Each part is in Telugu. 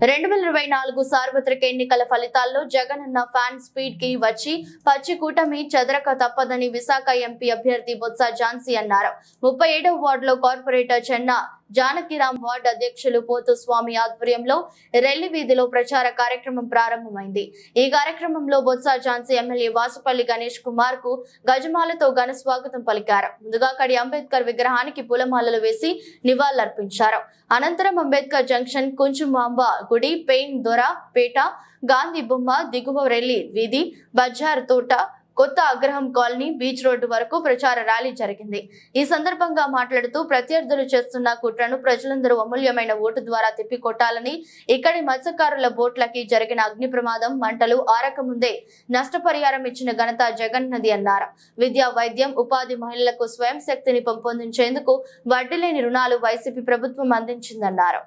రెండు వేల ఇరవై నాలుగు సార్వత్రిక ఎన్నికల ఫలితాల్లో జగనన్న ఫ్యాన్ స్పీడ్కి వచ్చి పచ్చి కూటమి చెదరక తప్పదని విశాఖ ఎంపీ అభ్యర్థి బొత్స ఝాన్సీ అన్నారు. ముప్పై ఏడవ వార్డులో కార్పొరేటర్ చెన్న జానకిరామ్ వార్డు అధ్యక్షులు పోతు స్వామి ఆధ్వర్యంలో రెల్లి వీధిలో ప్రచార కార్యక్రమం ప్రారంభమైంది. ఈ కార్యక్రమంలో బొత్స ఝాన్సీ ఎమ్మెల్యే వాసుపల్లి గణేష్ కుమార్కు గజమాలతో ఘన స్వాగతం పలికారు. ముందుగా అక్కడి అంబేద్కర్ విగ్రహానికి పూలమాలలు వేసి నివాళులర్పించారు. అనంతరం అంబేద్కర్ జంక్షన్ కుంచుమాంబ గుడి పెయిన్ దొర పేట గాంధీ బొమ్మ దిగువ రెల్లి వీధి బజార్ తోట కొత్త అగ్రహం కాలనీ బీచ్ రోడ్డు వరకు ప్రచార ర్యాలీ జరిగింది. ఈ సందర్భంగా మాట్లాడుతూ ప్రత్యర్థులు చేస్తున్న కుట్రను ప్రజలందరూ అమూల్యమైన ఓటు ద్వారా తిప్పికొట్టాలని ఇక్కడి మత్స్యకారుల బోట్లకి జరిగిన అగ్ని ప్రమాదం మంటలు ఆరకముందే నష్టపరిహారం ఇచ్చిన ఘనత జగన్ నది అన్నారు. విద్యా వైద్యం ఉపాధి మహిళలకు స్వయం శక్తిని పెంపొందించేందుకు వడ్డీ లేని రుణాలు వైసీపీ ప్రభుత్వం అందించిందన్నారు.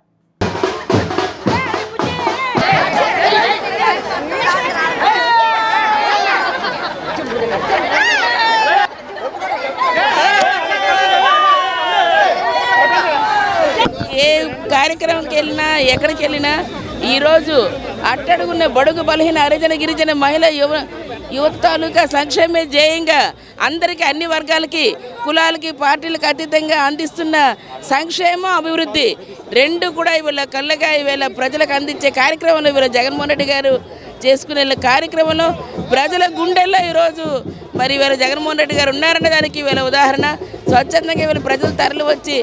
కార్యక్రమంకి వెళ్ళినా ఎక్కడికి వెళ్ళినా ఈరోజు అట్టడుగున్న బడుగు బలహీన హరిజన గిరిజన మహిళ యువ యువత తాలూకా సంక్షేమ జయంగా అందరికీ అన్ని వర్గాలకి కులాలకి పార్టీలకు అతీతంగా అందిస్తున్న సంక్షేమం అభివృద్ధి రెండు కూడా ఇవాళ కళ్ళగా ఇవాళ ప్రజలకు అందించే కార్యక్రమంలో ఇవాళ జగన్మోహన్ రెడ్డి గారు చేసుకునే కార్యక్రమంలో ప్రజల గుండెల్లో ఈరోజు మరి ఇవాళ జగన్మోహన్ రెడ్డి గారు ఉన్నారనే దానికి వీళ్ళ ఉదాహరణ. స్వచ్ఛందంగా ఇవాళ ప్రజలు తరలి వచ్చి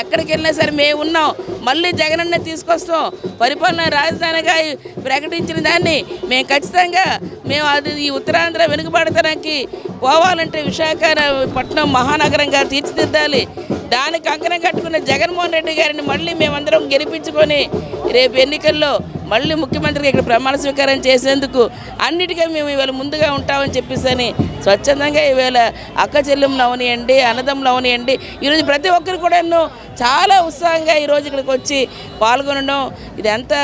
ఎక్కడికి వెళ్ళినా సరే మేము ఉన్నాం. మళ్ళీ జగనన్న తీసుకొస్తాం. పరిపాలన రాజధానిగా ప్రకటించిన దాన్ని మేము ఖచ్చితంగా మేము అది ఈ ఉత్తరాంధ్ర వెనుకబడతనానికి పోవాలంటే విశాఖపట్నం మహానగరంగా తీర్చిదిద్దాలి. దానికి అంకణం కట్టుకున్న జగన్మోహన్ రెడ్డి గారిని మళ్ళీ మేమందరం గెలిపించుకొని రేపు ఎన్నికల్లో మళ్ళీ ముఖ్యమంత్రికి ఇక్కడ ప్రమాణ స్వీకారం చేసేందుకు అన్నిటికీ మేము ఇవాళ ముందుగా ఉంటామని చెప్పేసి స్వచ్ఛందంగా ఈవేళ అక్క చెల్లెములు అవనియండి అన్నదమ్ములు అవనియండి. ఈరోజు ప్రతి ఒక్కరు కూడా చాలా ఉత్సాహంగా ఈరోజు ఇక్కడికి వచ్చి పాల్గొనడం. ఇదంతా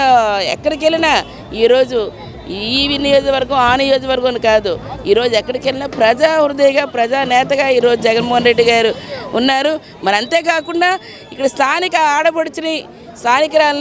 ఎక్కడికి వెళ్ళినా ఈరోజు ఈ నియోజకవర్గం ఆ నియోజకవర్గం అని కాదు. ఈరోజు ఎక్కడికి వెళ్ళినా ప్రజా హృదయగా ప్రజా నేతగా ఈరోజు జగన్మోహన్ రెడ్డి గారు ఉన్నారు. మరి అంతేకాకుండా ఇక్కడ స్థానిక ఆడపడుచుని స్థానికురాలని